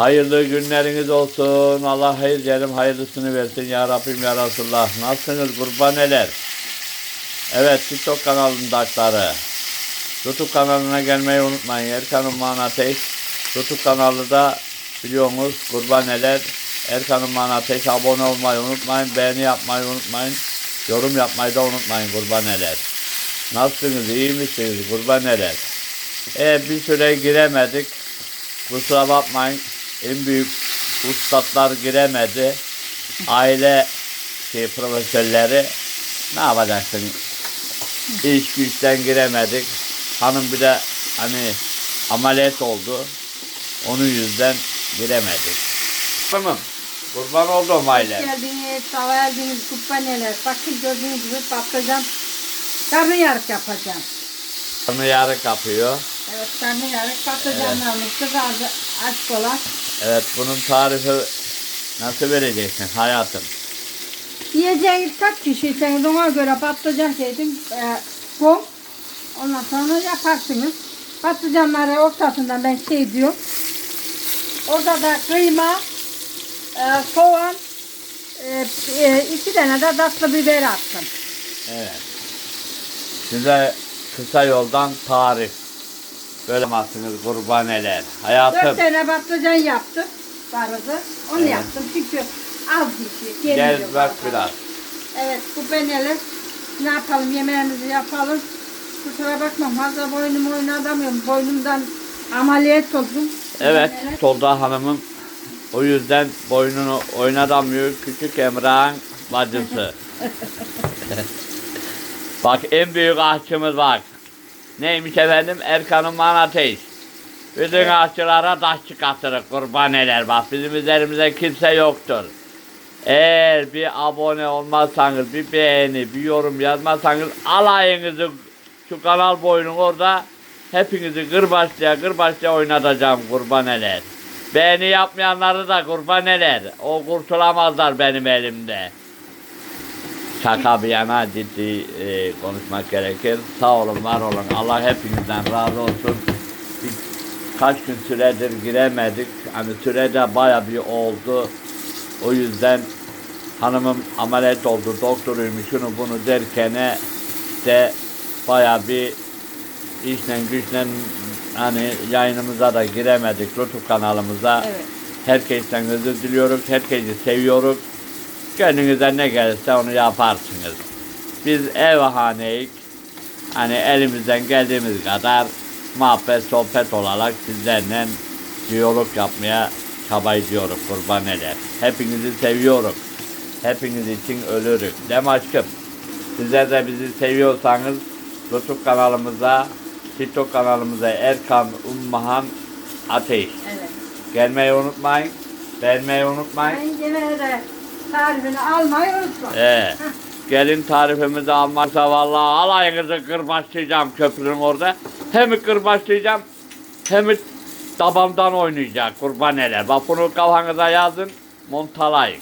Hayırlı günleriniz olsun. Allah hayır diyelim hayırlısını versin ya Rabbim ya Resulullah. Nasılsınız kurbaneler? Evet TikTok kanalındakları. YouTube kanalına gelmeyi unutmayın. Erkan'ın Manateş. YouTube kanalı da biliyorsunuz kurbaneler. Erkan'ın Manateş. Abone olmayı unutmayın. Beğeni yapmayı unutmayın. Yorum yapmayı da unutmayın kurbaneler. Nasılsınız? iyi misiniz kurbaneler? E, bir süre giremedik. Kusura bakmayın. En büyük ustadlar giremedi. Aile şey, profesörleri ne yapacaksın? İş güçten giremedik. Hanım bir de hani ameliyat oldu. Onun yüzden giremedik. Tamam. Kurban oldum aile. Hoş geldiniz, sağ geldiniz, kubbaneler. Bakın gördüğünüz gibi patlıcan karnıyarık yapacağım. Karnı yarık yapıyor. Evet, karnıyarık patlıcanlarımız kızardı, aşk olan. Evet bunun tarifi nasıl vereceksin hayatım? Yiyeceğiniz kaç kişiyseniz ona göre patlıcan yedim, e, kum. Ondan sonra yaparsınız. Patlıcanları ortasından ben şey diyorum. Orada da kıyma, e, soğan, e, e, iki tane de tatlı biber attım. Evet. Size kısa yoldan tarif. Böyle yapmazsınız kurbaneler. Dört Hayatım tane patlıcan yaptım. Vardı. Onu Evet. yaptım çünkü az bir şey. gel gelmiyor bak fazla. biraz. Evet bu beneler. Ne yapalım yemeğimizi yapalım. Kusura bakma fazla boynumu oynadamıyorum. Boynumdan ameliyat oldum. Evet Beneler. Solda hanımım o yüzden boynunu oynatamıyor. Küçük Emrah'ın bacısı. bak en büyük aşçımız bak. Neymiş efendim? Erkan'ın manateyiz. Bütün aşçılara taş çıkartırız kurbaneler. Bak bizim üzerimize kimse yoktur. Eğer bir abone olmazsanız, bir beğeni, bir yorum yazmazsanız alayınızı şu kanal boyunun orada hepinizi kırbaçlıya kırbaçlıya oynatacağım kurbaneler. Beğeni yapmayanları da kurbaneler. O kurtulamazlar benim elimde. Şaka bir yana ciddi e, konuşmak gerekir. Sağ olun, var olun. Allah hepinizden razı olsun. Bir, kaç gün süredir giremedik. Hani sürede baya bir oldu. O yüzden hanımım ameliyat oldu, doktoruymuş, şunu bunu derken de baya bir işle güçle hani yayınımıza da giremedik YouTube kanalımıza. Evet. Herkesten özür diliyoruz, herkesi seviyoruz. Gönlünüze ne gelirse onu yaparsınız. Biz ev haneyik. Hani elimizden geldiğimiz kadar muhabbet, sohbet olarak sizlerle diyalog yapmaya çaba ediyoruz kurban eder. Hepinizi seviyorum. Hepiniz için ölürüm. Değil mi aşkım? Sizler de bizi seviyorsanız YouTube kanalımıza, TikTok kanalımıza Erkan Ummahan Ateş. Evet. Gelmeyi unutmayın. Beğenmeyi unutmayın. Ben gene de tarifini almayı unutma. Ee, gelin tarifimizi almazsa vallahi alayınızı kırbaçlayacağım köprünün orada. Hem kırbaçlayacağım hem tabamdan oynayacak kurbaneler. Bak bunu kafanıza yazın. Montalayın.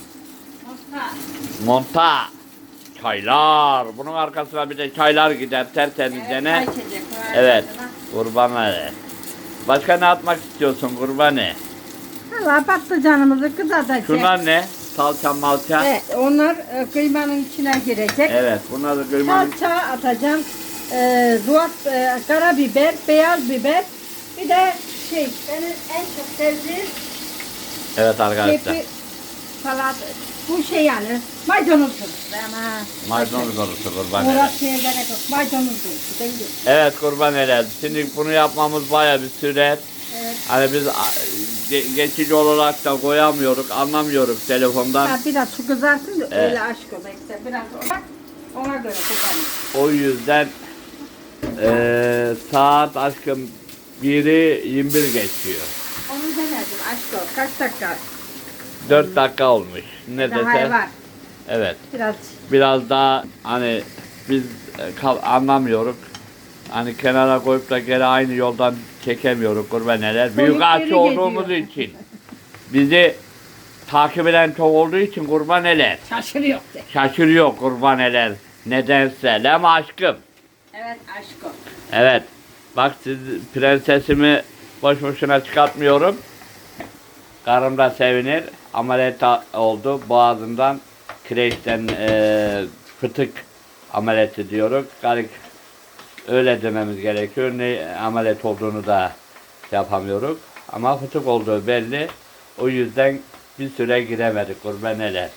Musta. Monta. Çaylar. Bunun arkasına bir de çaylar gider tertemiz Evet, çay içecek, Evet. arkasına. Kurbanları. Başka ne atmak istiyorsun kurbanı? Valla patlıcanımızı kızartacağız. Şunlar ne? Salça malça. Evet, onlar e, kıymanın içine girecek. Evet. Bunlar da kıymanın Salça atacağım. E, zuhat, e, karabiber, beyaz biber. Bir de şey, benim en çok sevdiğim Evet arkadaşlar. kepi salat. Bu şey yani, maydanoz turşusu ama. Maydanoz korusu kurban eder. Uğraşmaya gerek yok. Maydanoz turşusu? Evet kurban eder. Şimdi bunu yapmamız baya bir sürer. Evet. Hani biz ge- geçici olarak da koyamıyoruz, anlamıyoruz telefondan. Ha, biraz su kızarsın da Evet. öyle aşk işte. Biraz ona göre kullanın. O yüzden eee, saat aşkım 1'i 21 geçiyor. Onu demedim aşk ol. Kaç dakika? 4 dakika olmuş. Ne Daha dese. var. Evet. Biraz Biraz daha hani biz e, anlamıyoruz. Hani kenara koyup da geri aynı yoldan çekemiyoruz kurbaneler. Büyük ağaççı olduğumuz geliyor. için. Bizi takip eden çok olduğu için kurbaneler. şaşırıyor de. Şaşırıyor kurbaneler. Nedense. Lem aşkım. Evet aşk ol. Evet. Bak siz prensesimi boş boşuna çıkartmıyorum. Karım da sevinir. Ameliyat oldu. Boğazından kireçten eee fıtık ameliyatı diyoruz. Garip öyle dememiz gerekiyor. Ne ameliyat olduğunu da yapamıyoruz. Ama fıtık olduğu belli. O yüzden bir süre giremedik kurban neler.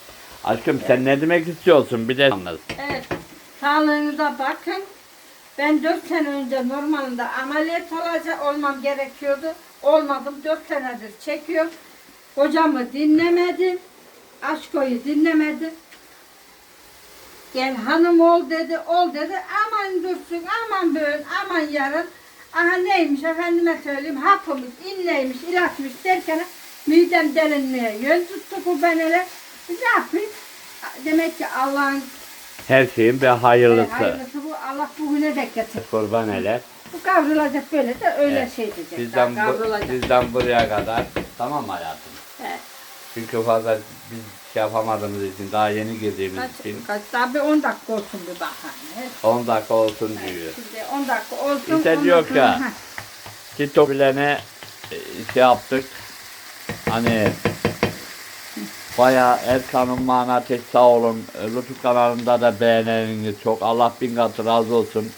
Aşkım sen ne demek istiyorsun? Bir de anlat. Evet. Sağlığınıza bakın. Ben 4 sene önce normalde ameliyat olacak olmam gerekiyordu. Olmadım. 4 senedir çekiyor. Hocamı dinlemedim. Aşko'yu dinlemedim. Gel hanım ol dedi, ol dedi. Aman dursun, aman böyle, aman yarın. Aha neymiş efendime söyleyeyim, hapımız, inleymiş, ilaçmış derken midem derinliğe yön tuttu bu benele. Ne yapayım? Demek ki Allah'ın Her şeyin bir hayırlısı. hayırlısı bu. Allah bugüne dek getir. Kurban neler. Bu kavrulacak böyle de öyle Evet. şey diyecek. Bizden, bu, kavrulacak. bizden buraya kadar tamam hayatım? Çünkü fazla biz şey yapamadığımız için daha yeni girdiğimiz Kaç, için kaç, daha bir 10 dakika olsun bir bahane. 10 dakika olsun diyor. Şimdi 10 dakika olsun. İşte ondan diyor sonra- ya. Heh. TikTok bilene e, şey yaptık. Hani Baya Erkan'ın manatı sağ olun. E, YouTube kanalında da beğeneniz çok. Allah bin katı razı olsun.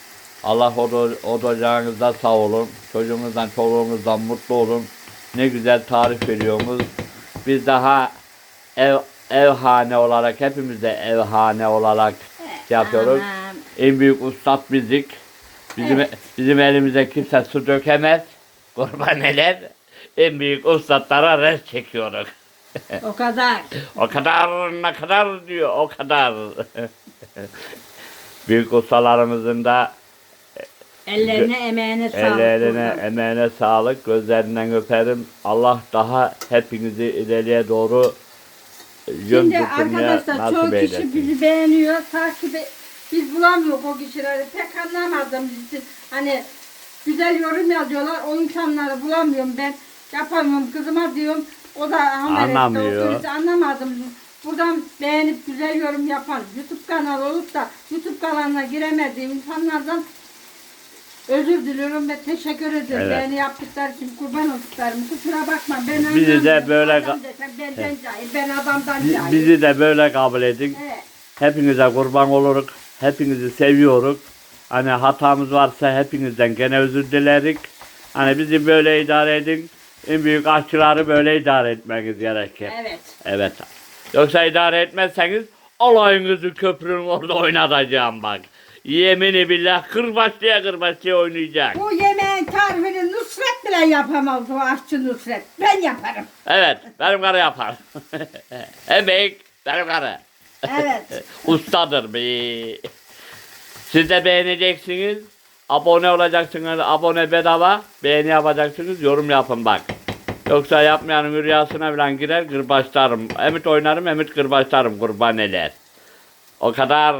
Allah oda, odacağınızda sağ olun. Çocuğunuzdan, çoluğunuzdan mutlu olun. Ne güzel tarif veriyorsunuz. Biz daha ev evhane olarak hepimiz de evhane olarak şey yapıyoruz. Aman. En büyük ustad bizdik. Bizim Evet. bizim elimize kimse su dökemez. Kurban neler? En büyük ustadlara res çekiyoruz. O kadar. O kadar ne kadar diyor o kadar. büyük ustalarımızın da Ellerine emeğine sağlık. ellerine buradan. emeğine sağlık gözlerinden öperim. Allah daha hepinizi ileriye doğru yön Şimdi arkadaşlar çoğu nasip kişi eylesin. bizi beğeniyor, takip e- Biz bulamıyoruz o kişileri. Pek anlamadım. Bizi, hani güzel yorum yazıyorlar. O insanları bulamıyorum ben. Yapamıyorum. Kızıma diyorum. O da Anlamıyor. Anlamadım. Buradan beğenip güzel yorum yapan YouTube kanalı olup da YouTube kanalına giremediğim insanlardan özür diliyorum ve teşekkür ederim. Evet. Beğeni yaptıkları için kurban olduklarım. Kusura bakma. Ben Bizi de anlamıyorum. böyle- Adam desem benden cahil. Ben adamdan cahil. Bizi de böyle kabul edin. Evet. Hepinize kurban oluruz. Hepinizi seviyoruz. Hani hatamız varsa hepinizden gene özür dilerik. Hani bizi böyle idare edin. En büyük aşçıları böyle idare etmeniz gerekir. Evet. Evet. Yoksa idare etmezseniz alayınızı köprünün orada oynatacağım bak. Yemini billah kırbaçlıya kırbaçlıya oynayacak. Bu yemeğin tarifini Nusret bile yapamaz o aşçı Nusret. Ben yaparım. Evet benim karı yapar. Emek benim karı. Evet. Ustadır be. Siz de beğeneceksiniz. Abone olacaksınız. Abone bedava. Beğeni yapacaksınız. Yorum yapın bak. Yoksa yapmayanın rüyasına falan girer kırbaçlarım. Emit oynarım, emit kırbaçlarım kurban eder. O kadar.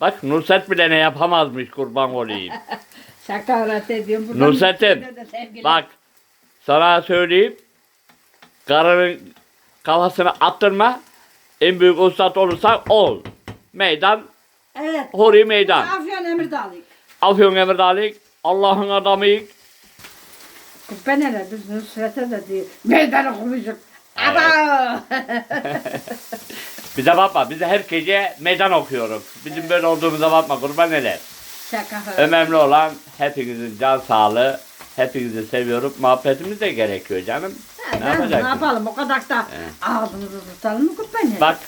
Bak Nusret bile ne yapamazmış kurban olayım. Şaka öğret ediyorum. Buradan Nusret'im. Bak sana söyleyeyim. Karının kafasını attırma. En büyük ustad olursan ol. Meydan, Evet. huri meydan. Afyon Emirdağlıyım. Afyon Emirdağlık, Allah'ın adamıyık. Ben hele biz Nusret'e de diyor. Meydan okumuşum. Aba! Bize bakma, biz her gece meydan okuyoruz. Bizim böyle olduğumuza bakma kurban neler. Şaka. Önemli olan hepinizin can sağlığı. Hepinizi seviyorum. Muhabbetimiz de gerekiyor canım. Ha, Ne yapacaksın? Ne yapalım o kadar da Evet. ağzımızı tutalım mı kubbenin? Bak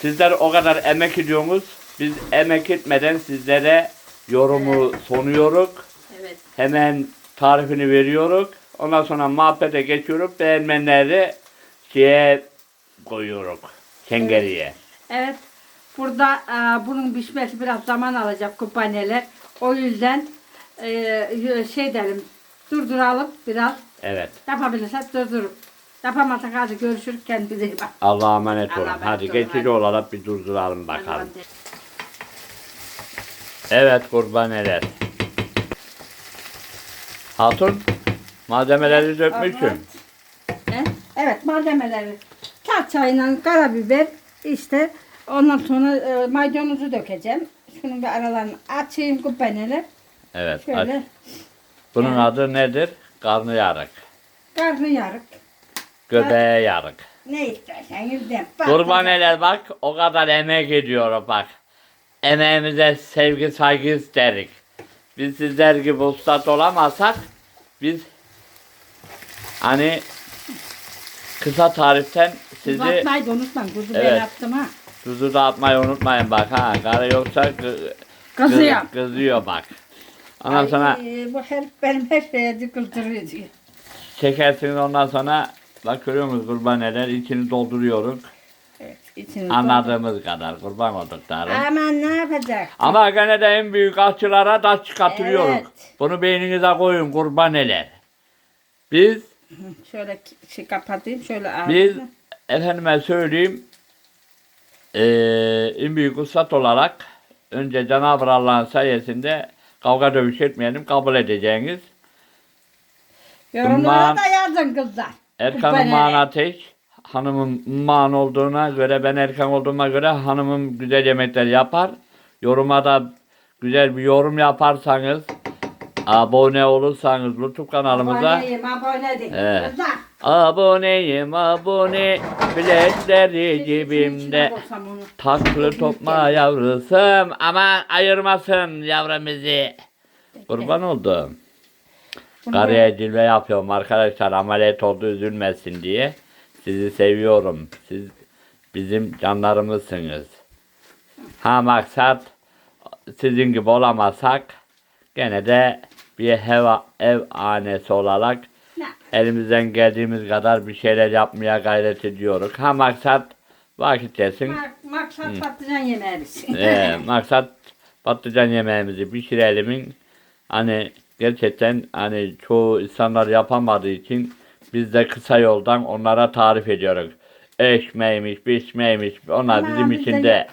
sizler o kadar emek ediyorsunuz. Biz emek etmeden sizlere yorumu sunuyoruz. Evet. Hemen tarifini veriyoruz. Ondan sonra muhabbete geçiyoruz. Beğenmenleri şeye koyuyoruz. Kengeriye. Evet. Burada e, bunun pişmesi biraz zaman alacak kupaneler. O yüzden e, şey derim durduralım biraz. Evet. Yapabilirsek durdurup. Yapamazsak hadi görüşürüz kendinize iyi bak. Allah'a emanet olun. Emanet Hadi geçici olarak bir durduralım bakalım. Evet kurbaneler. Hatun malzemeleri dökmüşsün. Evet. Evet malzemeleri. Kağıt çayıyla karabiber işte ondan sonra e, maydanozu dökeceğim. Şunun bir aralarını açayım kupaneler. Evet. aç. Şöyle Bunun Evet. adı nedir? Karnıyarık. karnıyarık. göbeğe yarık. Ne isterseniz de. Kurban eller bak o kadar emek ediyor bak. Emeğimize sevgi saygı isterik. Biz sizler gibi ustad olamazsak biz hani kısa tariften sizi Uzatmayı da unutmayın. Kuzu ben Evet. yaptım ha. tuzu da atmayı unutmayın bak ha. Karı yoksa kı- Kızıyor. kız- kızıyor bak. Ondan sonra Ay, bu herif benim her şeye dikildiriyor diyor. çekersiniz ondan sonra bak görüyor musunuz kurban eller içini dolduruyoruz. Evet. içini Anladığımız kadar kurban oldukları. doldur. Aman ne yapacak? Ama gene de en büyük aşçılara taş çıkartıyoruz. Evet. Bunu beyninize koyun kurban eller. Biz, Şöyle şey kapatayım. Şöyle biz ağzını. Efendime söyleyeyim eee en büyük ustad olarak önce Cenab-ı Allah'ın sayesinde kavga dövüş etmeyelim kabul edeceğiniz Yorumlara da yazın kızlar. Erkan'ın Kupanele. man ateş hanımın man olduğuna göre ben Erkan olduğuma göre hanımım güzel yemekler yapar. Yoruma da güzel bir yorum yaparsanız abone olursanız YouTube kanalımıza Aboneyim, abone değil. Evet. Kızlar. aboneyim abone biletleri İçine cebimde koysam onu. taklı topma yavrusum ama ayırmasın yavrumuzu kurban oldum. Karıya cilve yapıyorum arkadaşlar ameliyat oldu üzülmesin diye. Sizi seviyorum. Siz bizim canlarımızsınız. Ha maksat sizin gibi olamazsak gene de bir ev, ev hanesi olarak elimizden geldiğimiz kadar bir şeyler yapmaya gayret ediyoruz. Ha maksat vakit geçsin. Mak- Maksat patlıcan yemeği biz. Ee, maksat patlıcan yemeğimizi pişirelim. Hani gerçekten hani çoğu insanlar yapamadığı için biz de kısa yoldan onlara tarif ediyoruz. Ekmeğiymiş, biçmeymiş. Onlar Ama bizim için de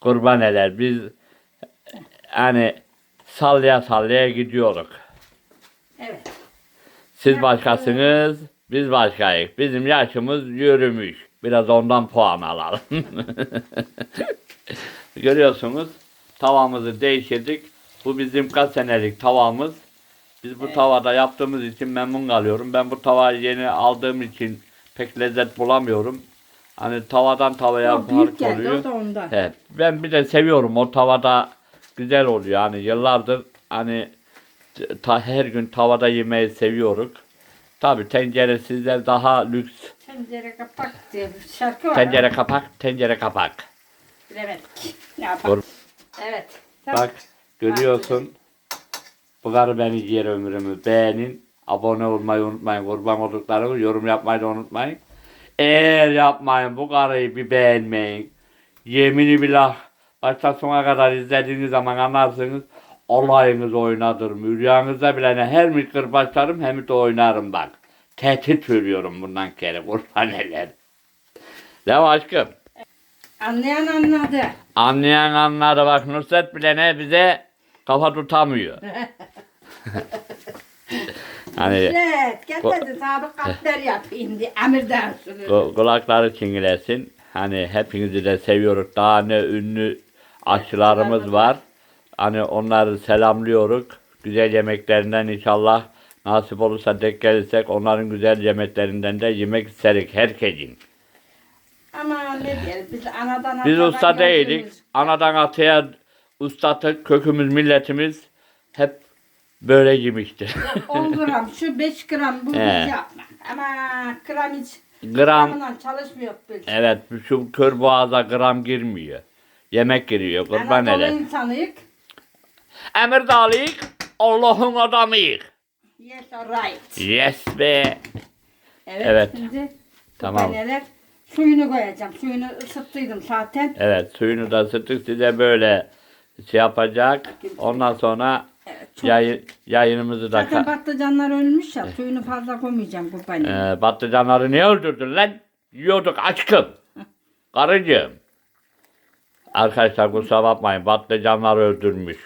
kurban eler. Biz hani sallaya sallaya gidiyoruz. Evet. Siz başkasınız, biz başkayız. Bizim yaşımız yürümüş. Biraz ondan puan alalım. Görüyorsunuz tavamızı değiştirdik. Bu bizim kaç senelik tavamız. Biz bu tavada yaptığımız için memnun kalıyorum. Ben bu tavayı yeni aldığım için pek lezzet bulamıyorum. Hani tavadan tavaya O fark geldi oluyor. o da ondan. Evet. Ben bir de seviyorum o tavada güzel oluyor. Hani yıllardır hani ta, her gün tavada yemeyi seviyoruz. Tabi tencere sizler daha lüks. Tencere kapak diye bir şarkı var. Tencere kapak, tencere kapak. Bilemedik. Ne yapalım? Evet. Bak görüyorsun. Bu karı beni yer ömrümü beğenin. Abone olmayı unutmayın. Kurban olduklarımı yorum yapmayı da unutmayın. Eğer yapmayın bu karıyı bir beğenmeyin. Yemini billah başta sona kadar izlediğiniz zaman anlarsınız. Olayınız oynadır. Rüyanızda bile ne her mi kırbaçlarım hem de oynarım bak. Tehdit veriyorum bundan kere kurban eller. Ne aşkım? Anlayan anladı. Anlayan anladı bak Nusret bile ne bize kafa tutamıyor. hani Evet. Getirdi sabı katler yapayım diye. Emirden sürüyor. ku- kulakları çingilesin. Hani hepinizi de seviyoruz. Daha ne ünlü aşçılarımız var. Hani onları selamlıyoruz. Güzel yemeklerinden inşallah nasip olursa denk gelirsek onların güzel yemeklerinden de yemek isterik herkesin. Ama ne diyelim biz anadan Biz atadan usta değilik. gördüğümüz- Anadan atıya ustatık. Kökümüz milletimiz hep böyle yemiştir. 10 gram şu 5 gram bu He. biz yapma. Ama gram hiç Gram çalışmıyor biz. Evet şu kör boğaza gram girmiyor. Yemek giriyor kurban Anadolu ele. insanıyık. Emir dağlıyık, Allah'ın adamıyık. Yes alright. Yes be. Evet, Evet. şimdi Tamam. kupaneler suyunu koyacağım. Suyunu ısıttıydım zaten. Evet suyunu da ısıttık size böyle şey yapacak. Ondan sonra Evet, çok yayı, yayınımızı da Zaten ka- patlıcanlar ölmüş ya. Suyunu fazla koymayacağım kupaneye. Ee, patlıcanları niye öldürdün lan? Yiyorduk aşkım. Karıcığım. Arkadaşlar kusura bakmayın patlıcanlar öldürmüş.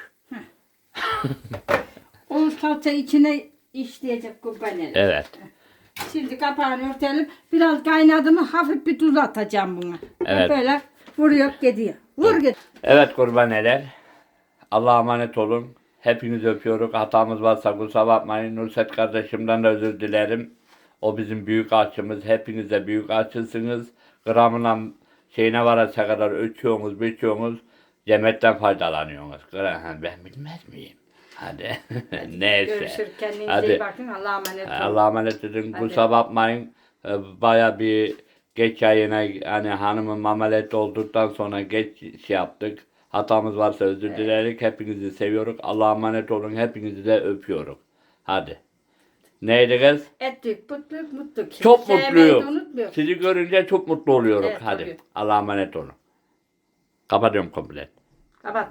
O salça içine işleyecek kupaneler. Evet. Şimdi kapağını örtelim. Biraz kaynadı mı hafif bir tuz atacağım buna. Evet. Böyle vuruyor gidiyor. Vur git. Evet kurbaneler. Allah'a emanet olun. Hepinizi öpüyoruz. Hatamız varsa kusura bakmayın. Nurset kardeşimden de özür dilerim. O bizim büyük aşçımız. Hepiniz de büyük aşçısınız. Gramına şeyine varasa kadar ölçüyorsunuz, biçiyorsunuz. Yemekten faydalanıyorsunuz. Ha, Ben bilmez miyim? Hadi. Neyse. Görüşürüz. Kendinize Hadi. iyi bakın. Allah'a emanet olun. Allah'a emanet edin. Hadi. Kusura bakmayın. Baya bir geç yayına hani hanımın ameliyat olduktan sonra geç şey yaptık. Hatamız varsa özür dilerik. Hepinizi seviyoruz. Allah'a emanet olun. Hepinizi de öpüyoruz. Hadi. Neydi kız? Ettik, mutluluk, mutluluk. Çok Sevmeyi de mutluyum. unutmuyoruz. Sizi görünce çok mutlu oluyorum. Evet, Hadi. tabii. Allah'a emanet olun. Kapatıyorum komple. Kapat.